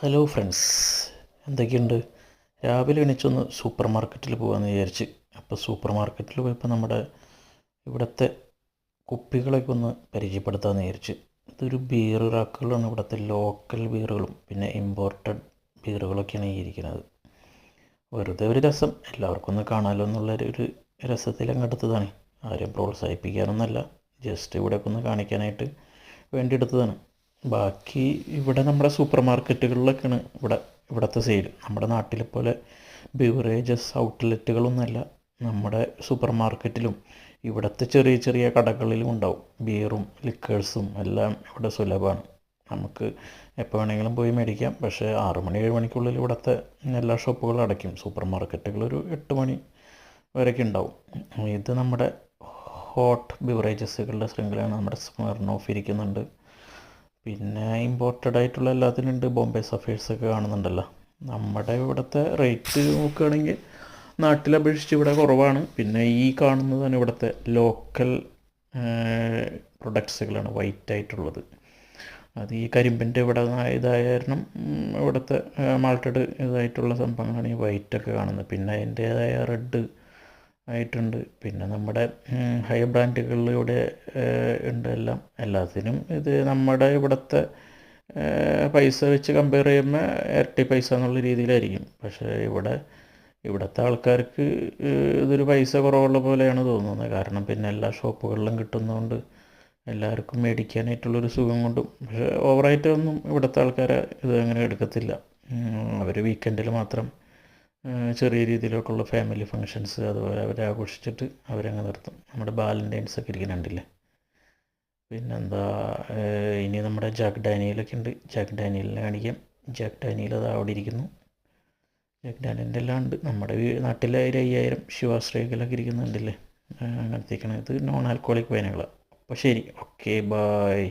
Hello friends എന്തൊക്കെയുണ്ട്? രാവിലെ എണീച്ചൊന്ന് super മാർക്കറ്റിൽ പോകാമെന്ന് വിചാരിച്ച്. അപ്പോൾ സൂപ്പർ മാർക്കറ്റിൽ പോയപ്പോൾ നമ്മുടെ ഇവിടുത്തെ കുപ്പികളൊക്കെ ഒന്ന് പരിചയപ്പെടുത്താമെന്ന് വിചാരിച്ച്. ഇതൊരു ബിയർ റാക്കുകളാണ് ഇവിടുത്തെ ലോക്കൽ ബിയറുകളും പിന്നെ ഇമ്പോർട്ടഡ് ബിയറുകളൊക്കെയാണ് ഇരിക്കുന്നത്. വെറുതെ ഒരു രസം. എല്ലാവർക്കും ഒന്ന് കാണാമല്ലോ എന്നുള്ള ഒരു രസത്തിൽ അങ്ങെടുത്തതാണ് ആരെയും പ്രോത്സാഹിപ്പിക്കാനൊന്നല്ല. ജസ്റ്റ് ഇവിടെയൊക്കെ ഒന്ന് കാണിക്കാനായിട്ട് വേണ്ടി എടുത്തതാണ് ബാക്കി ഇവിടെ നമ്മുടെ സൂപ്പർ മാർക്കറ്റുകളിലൊക്കെയാണ് ഇവിടെ ഇവിടുത്തെ സെയിൽ നമ്മുടെ നാട്ടിലെ പോലെ ബിവറേജസ് ഔട്ട്ലെറ്റുകളൊന്നുമല്ല നമ്മുടെ സൂപ്പർ മാർക്കറ്റിലും ഇവിടുത്തെ ചെറിയ ചെറിയ കടകളിലും ഉണ്ടാവും. ബിയറും ലിക്കേഴ്സും എല്ലാം ഇവിടെ സുലഭമാണ്. നമുക്ക് എപ്പോൾ വേണമെങ്കിലും പോയി മേടിക്കാം. പക്ഷേ ആറു മണി ഏഴ് മണിക്കുള്ളിൽ ഇവിടുത്തെ എല്ലാ ഷോപ്പുകളും അടയ്ക്കും. സൂപ്പർ മാർക്കറ്റുകൾ ഒരു എട്ട് മണി വരെയൊക്കെ ഉണ്ടാവും. ഇത് നമ്മുടെ ഹോട്ട് ബിവറേജസുകളുടെ ശൃംഖലയാണ്. നമ്മുടെ സ്മർണോഫ് ഇരിക്കുന്നുണ്ട്. പിന്നെ ഇമ്പോർട്ടഡ് ആയിട്ടുള്ള എല്ലാത്തിനും ഉണ്ട്. ബോംബെ സഫേഴ്സ് ഒക്കെ കാണുന്നുണ്ടല്ലോ. നമ്മുടെ ഇവിടുത്തെ റേറ്റ് നോക്കുകയാണെങ്കിൽ നാട്ടിലെ അപേക്ഷിച്ച് ഇവിടെ കുറവാണ്. പിന്നെ ഈ കാണുന്നതാണ് ഇവിടുത്തെ ലോക്കൽ പ്രൊഡക്ട്സുകളാണ് വൈറ്റ് ആയിട്ടുള്ളത്. അത് ഈ കരിമ്പിന്റെ ഇവിടെ ഇതായ കാരണം ഉം, ഇവിടുത്തെ മാൾട്ടഡ് ഇതായിട്ടുള്ള സംഭവങ്ങളാണ് ഈ വൈറ്റൊക്കെ കാണുന്നത്. പിന്നെ അതിന്റേതായ റെഡ് ആയിട്ടുണ്ട്. പിന്നെ നമ്മുടെ ഹൈ ബ്രാൻഡുകളിലൂടെ ഉണ്ട് എല്ലാം. എല്ലാത്തിനും ഇത് നമ്മുടെ ഇവിടുത്തെ പൈസ വെച്ച് കമ്പയർ ചെയ്യുമ്പോൾ ഇരട്ടി പൈസ എന്നുള്ള രീതിയിലായിരിക്കും. പക്ഷേ ഇവിടെ ഇവിടുത്തെ ആൾക്കാർക്ക് ഇതൊരു പൈസ കുറവുള്ള പോലെയാണ് തോന്നുന്നത്. കാരണം പിന്നെ എല്ലാ ഷോപ്പുകളിലും കിട്ടുന്നതുകൊണ്ട് എല്ലാവർക്കും മേടിക്കാനായിട്ടുള്ളൊരു സുഖം കൊണ്ടും പക്ഷേ ഓവറായിട്ടൊന്നും ഇവിടുത്തെ ആൾക്കാരെ ഇത് അങ്ങനെ എടുക്കത്തില്ല. അവർ വീക്കെൻഡിൽ മാത്രം ചെറിയ രീതിയിലൊക്കെയുള്ള ഫാമിലി ഫങ്ഷൻസ് അതുപോലെ അവരെ ആഘോഷിച്ചിട്ട് അവരങ്ങ് നിർത്തും. നമ്മുടെ ബാലന്റൈൻസ് ഒക്കെ ഇരിക്കുന്നുണ്ടല്ലേ പിന്നെന്താ ഇനി നമ്മുടെ ജാക്ക് ഡാനിയലൊക്കെ ഉണ്ട്. ജാക്ക് ഡാനിയലിനെ കാണിക്കാം. ജാക്ക് ഡാനിയൽ അത് അവിടെ ഇരിക്കുന്നു. ജാക്ക് ഡാനിയലിന്റെ എല്ലാം ഉണ്ട്. നമ്മുടെ നാട്ടിലെ ഒരു അയ്യായിരം ശിവാശ്രയകളൊക്കെ ഇരിക്കുന്നുണ്ടല്ലേ അങ്ങനത്തേക്കാണ് ഇത് നോൺ ആൽക്കോളിക് വൈനുകളാണ് അപ്പോൾ ശരി. Okay bye